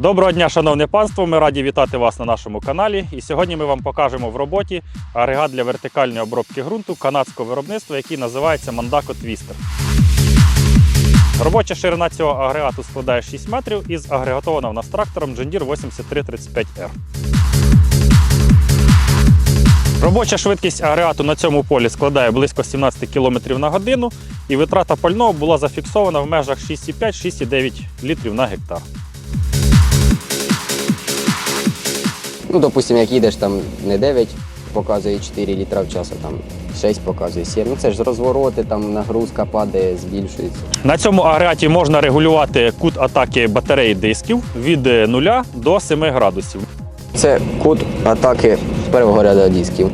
Доброго дня, шановне панство! Ми раді вітати вас на нашому каналі. І сьогодні ми вам покажемо в роботі агрегат для вертикальної обробки ґрунту канадського виробництва, який називається Mandaco Twister. Робоча ширина цього агрегату складає 6 метрів і агрегатована в нас трактором John Deere 8335R. Робоча швидкість агрегату на цьому полі складає близько 17 км на годину, і витрата пального була зафіксована в межах 6,5-6,9 літрів на гектар. Ну, допустим, як їдеш там не 9, показує 4 літра в час, а там 6 показує 7. Ну це ж розвороти, там нагрузка падає, збільшується. На цьому агрегаті можна регулювати кут атаки батареї дисків від 0 до 7 градусів. Це кут атаки з першого ряду дисків.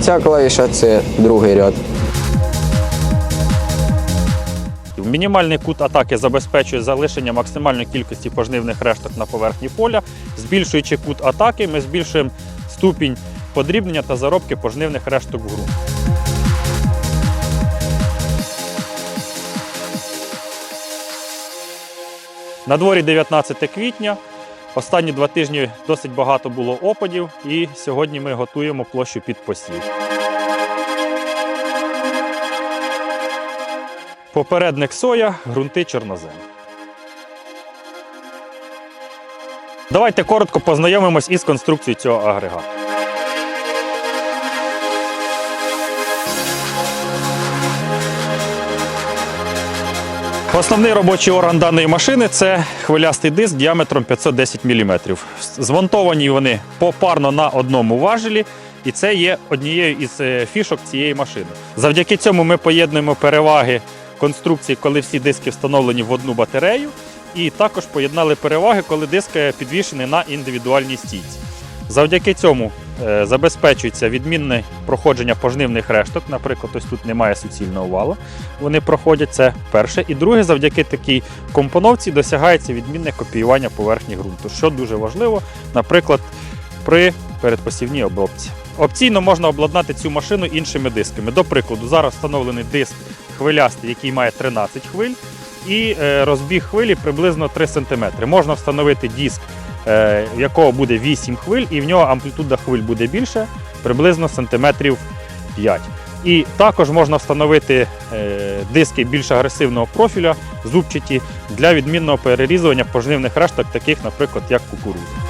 Ця клавіша це другий ряд. Мінімальний кут атаки забезпечує залишення максимальної кількості пожнивних решток на поверхні поля. Збільшуючи кут атаки, ми збільшуємо ступінь подрібнення та заробки пожнивних решток в ґрунт. На дворі 19 квітня. Останні два тижні досить багато було опадів, і сьогодні ми готуємо площу під посів. Попередник соя, ґрунти чорнозем. Давайте коротко познайомимось із конструкцією цього агрегату. Основний робочий орган даної машини це хвилястий диск діаметром 510 мм. Змонтовані вони попарно на одному важелі, і це є однією із е, фішок цієї машини. Завдяки цьому ми поєднуємо переваги конструкції, коли всі диски встановлені в одну батарею, і також поєднали переваги, коли диск підвішений на індивідуальній стійці. Завдяки цьому е, забезпечується відмінне проходження пожнивних решток. Наприклад, ось тут немає суцільного валу. Вони проходять це перше. І друге, завдяки такій компоновці досягається відмінне копіювання поверхні ґрунту, що дуже важливо, наприклад, при передпосівній обробці. Опційно можна обладнати цю машину іншими дисками. До прикладу, зараз встановлений диск хвилястий, який має 13 хвиль, і е, розбіг хвилі приблизно 3 см. Можна встановити диск, е, в якого буде 8 хвиль, і в нього амплітуда хвиль буде більше, приблизно сантиметрів 5. І також можна встановити е, диски більш агресивного профіля, зубчаті, для відмінного перерізування пожнивних решток, таких, наприклад, як кукурудза.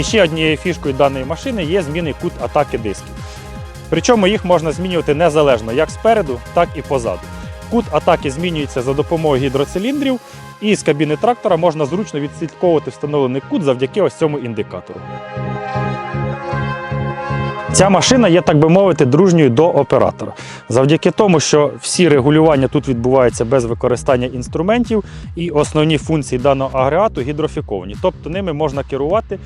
І ще однією фішкою даної машини є змінний кут атаки дисків. Причому їх можна змінювати незалежно як спереду, так і позаду. Кут атаки змінюється за допомогою гідроциліндрів, і з кабіни трактора можна зручно відслідковувати встановлений кут завдяки ось цьому індикатору. Ця машина є, так би мовити, дружньою до оператора. Завдяки тому, що всі регулювання тут відбуваються без використання інструментів, і основні функції даного агрегату гідрофіковані. Тобто ними можна керувати,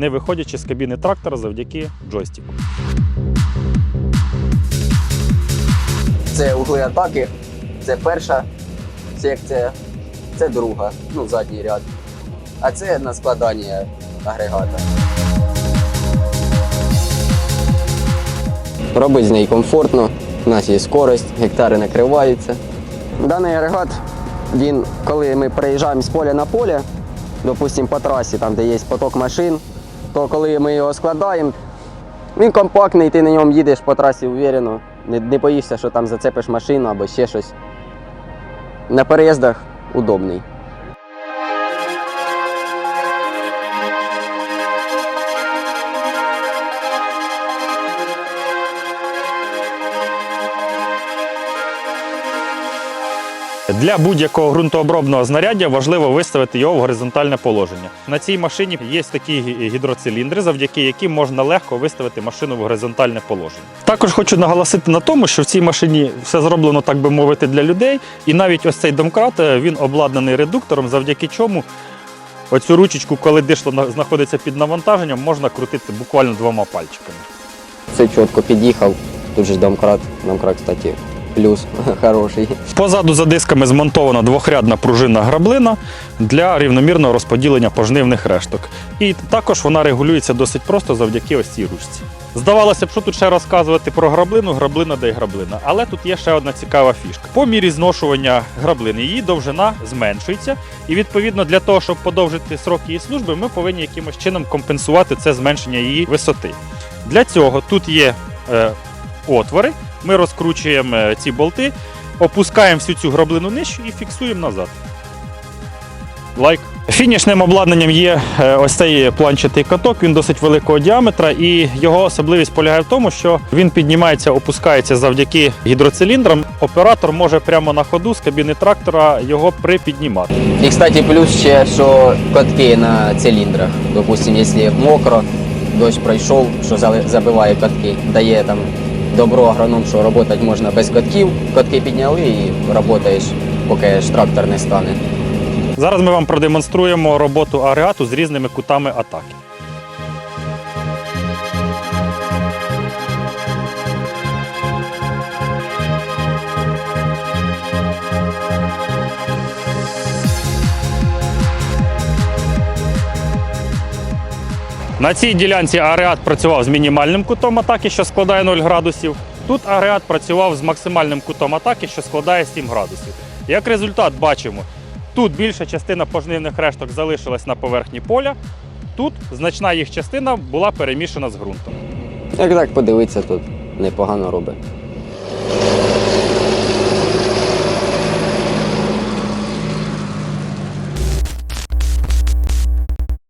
не виходячи з кабіни трактора завдяки джойстику. Це угли атаки, це перша секція, це друга, ну задній ряд. А це на складання агрегата. Робить з неї комфортно, у нас є скорость, гектари накриваються. Даний агрегат, він, коли ми переїжджаємо з поля на поле, допустимо по трасі, там де є поток машин, то коли ми його складаємо, він компактний, ти на ньому їдеш по трасі уверено, не, не боїшся, що там зацепиш машину або ще щось. На переїздах удобний. Для будь-якого ґрунтообробного знаряддя важливо виставити його в горизонтальне положення. На цій машині є такі гідроциліндри, завдяки яким можна легко виставити машину в горизонтальне положення. Також хочу наголосити на тому, що в цій машині все зроблено, так би мовити, для людей. І навіть ось цей домкрат е, він обладнаний редуктором, завдяки чому оцю ручечку, коли дишло знаходиться під навантаженням, можна крутити буквально двома пальчиками. Все чітко під'їхав. Тут же домкрат. Домкрат, кстати, плюс хороший. Позаду за дисками змонтована двохрядна пружинна граблина для рівномірного розподілення пожнивних решток. І також вона регулюється досить просто завдяки ось цій ручці. Здавалося б, що тут ще розказувати про граблину, граблина де й граблина. Але тут є ще одна цікава фішка. По мірі зношування граблини її довжина зменшується, і відповідно для того, щоб подовжити срок її служби, ми повинні якимось чином компенсувати це зменшення її висоти. Для цього тут є е, отвори. Ми розкручуємо е, ці болти, опускаємо всю цю граблину нижче і фіксуємо назад. Лайк. Фінішним обладнанням є е, ось цей планчатий каток. Він досить великого діаметра, і його особливість полягає в тому, що він піднімається, опускається завдяки гідроциліндрам. Оператор може прямо на ходу з кабіни трактора його припіднімати. І, кстати, плюс ще, що катки на циліндрах. Допустим, якщо мокро, дощ пройшов, що забиває катки, дає там добро агроном, що працювати можна без катків. Катки підняли і працюєш, поки ж трактор не стане. Зараз ми вам продемонструємо роботу агрегату з різними кутами атаки. На цій ділянці Ареат працював з мінімальним кутом атаки, що складає 0 градусів. Тут Ареат працював з максимальним кутом атаки, що складає 7 градусів. Як результат, бачимо, тут більша частина пожнивних решток залишилась на поверхні поля. Тут значна їх частина була перемішана з ґрунтом. Як так подивитися, тут непогано робить.